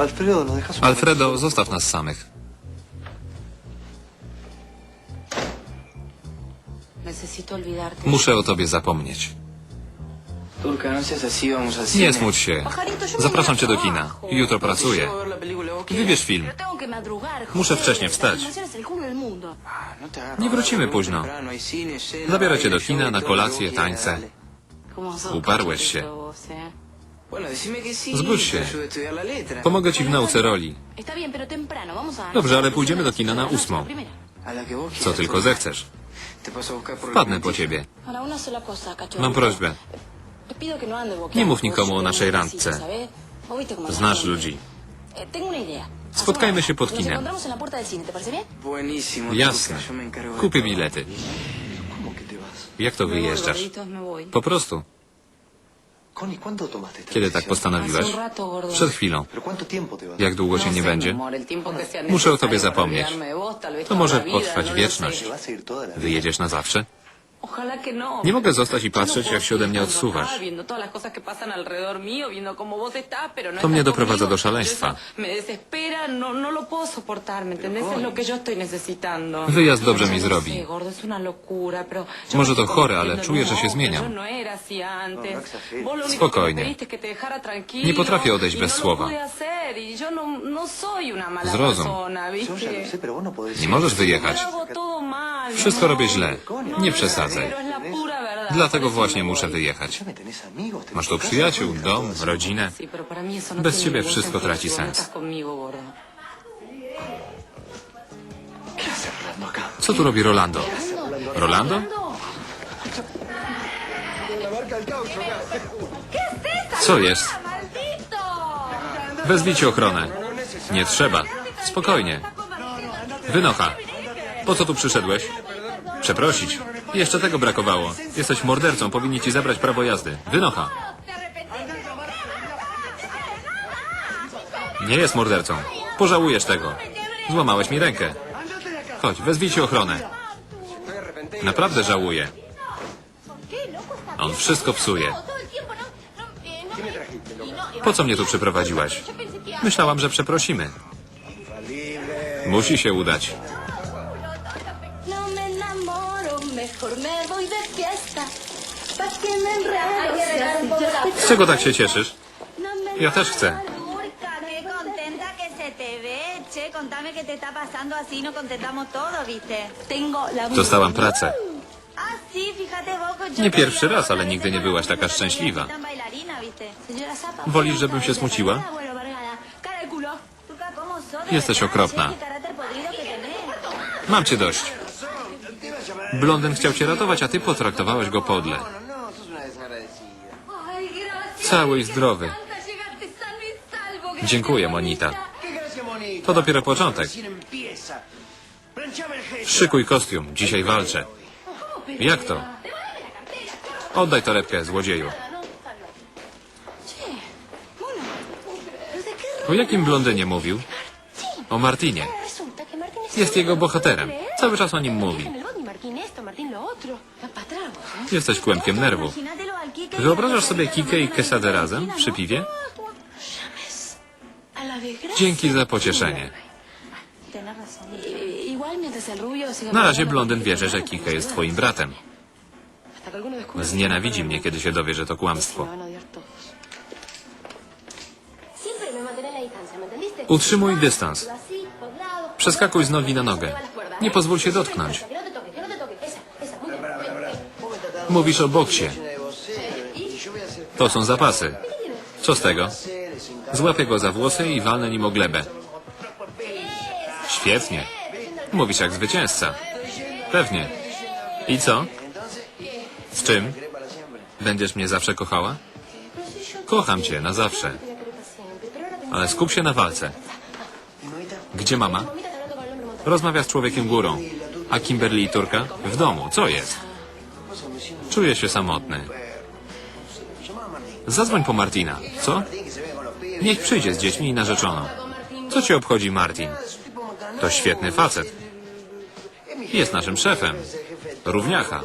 Alfredo, ¿nos dejas un Alfredo, zostaw nas samych. Necesito olvidarte. Muszę o tobie zapomnieć. No seas así, vamos al Nie smuć się. Zapraszam cię do kina. Jutro pracuję. Llego a ver la película, ¿vos qué? Wybierz film. Pero tengo que madrugar, Muszę wcześnie wstać. La animación es el culo del mundo. Ah, no te agarro Nie wrócimy późno. temprano, hay cine, cena, Zabiorę cię do baile, kina, na todo kolację, tańce. dale. ¿Cómo sos Uparłeś się. Zbudź się. Pomogę ci w nauce roli. Dobrze, ale pójdziemy do kina na ósmą. Co tylko zechcesz. Wpadnę po ciebie. Mam prośbę. No Nie mów nikomu o naszej randce. Znasz ludzi. Eh. Spotkajmy się pod kinem. Jasne. Kupię bilety. Jak to wyjeżdżasz? Po prostu. Kiedy tak postanowiłeś? Przed chwilą. Jak długo cię nie będzie? Muszę o tobie zapomnieć. To może potrwać no wieczność. Wyjedziesz na zawsze? No. Nie mogę zostać i no patrzeć, jak się ode mnie odsuwasz. no To mnie doprowadza do szaleństwa. Wyjazd dobrze mi zrobi. Może to chore, ale czuję, że się zmieniam. Spokojnie. Nie potrafię odejść y bez słowa. y Zrozum. Nie możesz wyjechać. Wszystko robię źle. Nie przesadzaj. Dlatego właśnie muszę wyjechać. Masz tu przyjaciół, dom, rodzinę. Bez ciebie wszystko traci sens. Co tu robi Rolando? Rolando? Co jest? Wezwijcie ochronę. Nie trzeba. Spokojnie. Wynocha. Po co tu przyszedłeś? Przeprosić. Jeszcze tego brakowało. Jesteś mordercą, powinni ci zabrać prawo jazdy. Wynocha. Nie jest mordercą. Pożałujesz tego. Złamałeś mi rękę. Chodź, wezwijcie ochronę. Naprawdę żałuję. On wszystko psuje. Po co mnie tu przyprowadziłaś? Myślałam, że przeprosimy. Musi się udać. Enamoro, mejor me voy de fiesta. Pa' que me enredo, si así yo te Z czego tak się cieszysz? No me Ja też chcę. Turca, qué contenta que se te ve. Che, contame qué te está pasando así, nos contentamos todos, ¿viste? Tengo la Dostałam pracę. Ah, sí, fíjate vos, yo Nie te pierwszy digo, raz, ale parece nigdy nie byłaś taka szczęśliwa. necesitan bailarina, ¿viste? Señora Zapa. Wolisz, żebym się smuciła? Bueno, Vargada, cara de culo. Turca, ¿cómo sos de Jesteś verdad? okropna. Che, qué carácter podrido que tenés. Mam cię dość. Blondyn chciał cię ratować, a ty potraktowałeś go podle. Cały i zdrowy. Dziękuję, Monita. To dopiero początek. Szykuj kostium. Dzisiaj walczę. Jak to? Oddaj torebkę, złodzieju. O jakim blondynie mówił? O Martinie. Jest jego bohaterem. Cały czas o nim mówi. Jesteś kłębkiem Kike y Wyobrażasz sobie Kikę i Kesadę razem przy piwie? Dzięki za pocieszenie. Na razie blondyn wierzy, że Kika jest twoim bratem. Znienawidzi mnie, kiedy się dowie, że to kłamstwo. Utrzymuj dystans. Przeskakuj z nogi na nogę. Nie pozwól się dotknąć. Mówisz o boksie. To są zapasy. Co z tego? Złapię go za włosy i walnę nim o glebę. Świetnie. Mówisz jak zwycięzca. Pewnie. I co? Z czym? Będziesz mnie zawsze kochała? Kocham cię, na zawsze. Ale skup się na walce. Gdzie mama? Rozmawia z człowiekiem górą. A Kimberly i Turka? W domu. Co jest? Czuję się samotny. Zadzwoń po Martina. Co? Niech przyjdzie z dziećmi i narzeczoną. Co cię obchodzi Martin? To świetny facet. Jest naszym szefem. Równiacha.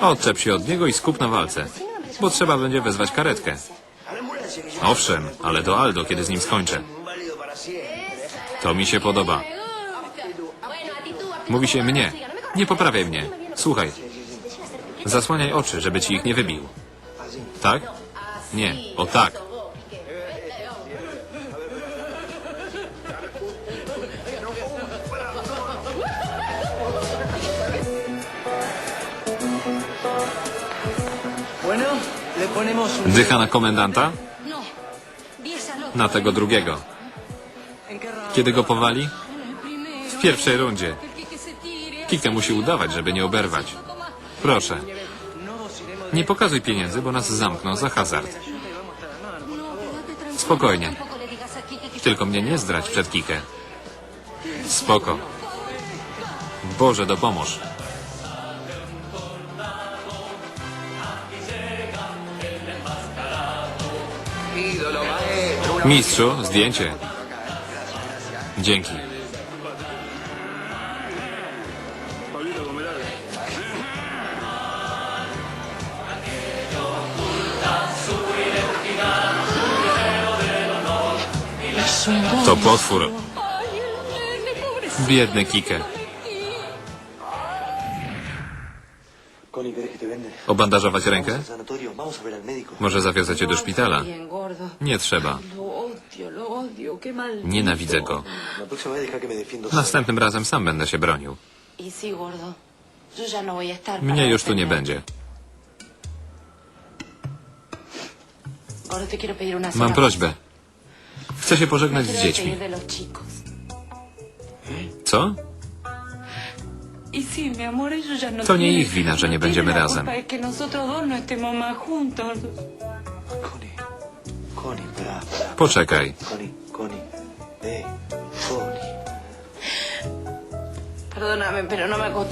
Odczep się od niego i skup na walce. Bo trzeba będzie wezwać karetkę. Owszem, ale do Aldo, kiedy z nim skończę. To mi się podoba. Mówi się mnie. Nie poprawiaj mnie. Słuchaj. Zasłaniaj oczy, żeby ci ich nie wybił. Tak? Nie. O tak. Dycha na komendanta? No. Na tego drugiego. Kiedy go powali? W pierwszej rundzie. Kike musi udawać, żeby nie oberwać. Proszę. Nie pokazuj pieniędzy, bo nas zamkną za hazard. Spokojnie. Tylko mnie nie zdrać przed Kikę. Spoko. Boże, dopomóż. Mistrzu, zdjęcie. Dzięki. To potwór. Biedny Kike. Obandażować rękę? Może zawiozę cię do szpitala? Nie trzeba. Nienawidzę go. Następnym razem sam będę się bronił. Mnie już tu nie będzie. Mam prośbę. Chcę się pożegnać z dziećmi. Co? Y no To nie ich wina, że nie no będziemy razem. no. Poczekaj.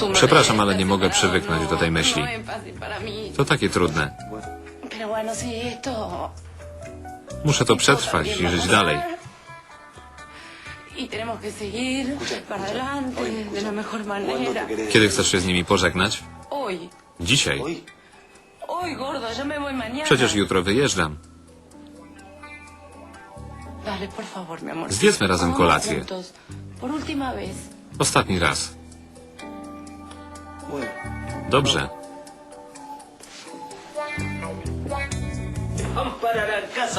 No. Przepraszam, ale nie mogę przywyknąć no, do tej myśli. No. To takie trudne. Muszę to przetrwać i żyć dalej. Kiedy chcesz się z nimi pożegnać? Dzisiaj. Przecież jutro wyjeżdżam. Zjedzmy razem kolację. Ostatni raz. Dobrze.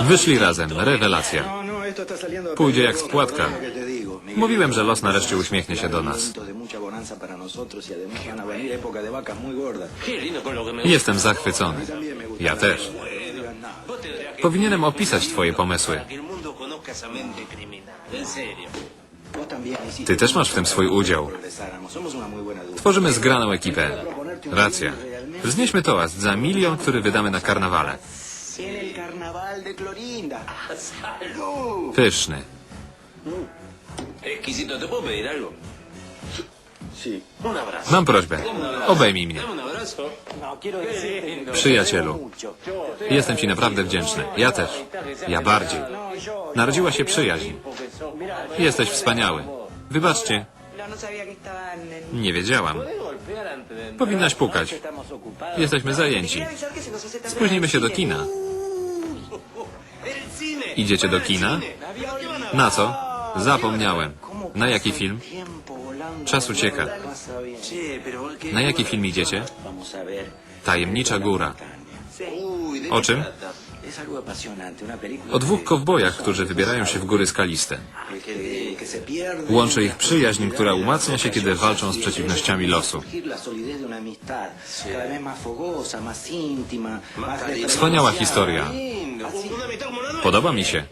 Wyszli razem. Rewelacja. Pójdzie jak spłatka. Mówiłem, że los nareszcie uśmiechnie się do nas. Jestem zachwycony. Ja też. Powinienem opisać twoje pomysły. Ty też masz w tym swój udział. Tworzymy zgraną ekipę. Racja. Wznieśmy toast za milion, który wydamy na karnawale. En el carnaval de Clorinda. ¡Salud! Pyszny. Exquisito, ¿te puedo pedir algo? Sí. Un abrazo. Mam prośbę. Obejmij mnie. Dame un abrazo. Przyjacielu. Jestem ci naprawdę wdzięczny. Ja też. Ja bardziej. Narodziła się przyjaźń. Jesteś wspaniały. Wybaczcie. Nie wiedziałam. Powinnaś pukać. Jesteśmy zajęci. Spóźnimy się do kina. Idziecie do kina? Na co? Zapomniałem. Na jaki film? Czas ucieka. Na jaki film idziecie? Tajemnicza góra. Uy, ¿de O czym? O dwóch kowbojach, którzy wybierają się w góry skaliste. Łączy ich przyjaźń, która umacnia się, kiedy walczą z przeciwnościami losu. Wspaniała historia. Podoba mi się.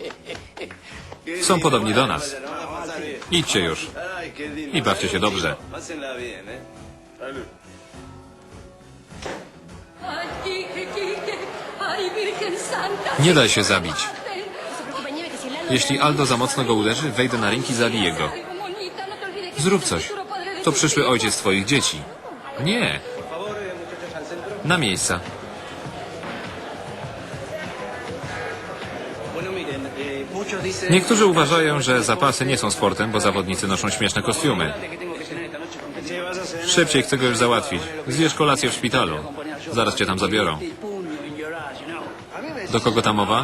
Są podobni do nas. Idźcie już. I bawcie się dobrze. Pásenla bien, Nie daj się zabić. Jeśli Aldo za mocno go uderzy, wejdę na ring i zabiję go. Zrób coś. To przyszły ojciec twoich dzieci. Nie. Na miejsca. Niektórzy uważają, że zapasy nie są sportem, bo zawodnicy noszą śmieszne kostiumy. Szybciej chcę go już załatwić. Zjesz kolację w szpitalu. Zaraz cię tam zabiorą. Do kogo ta mowa?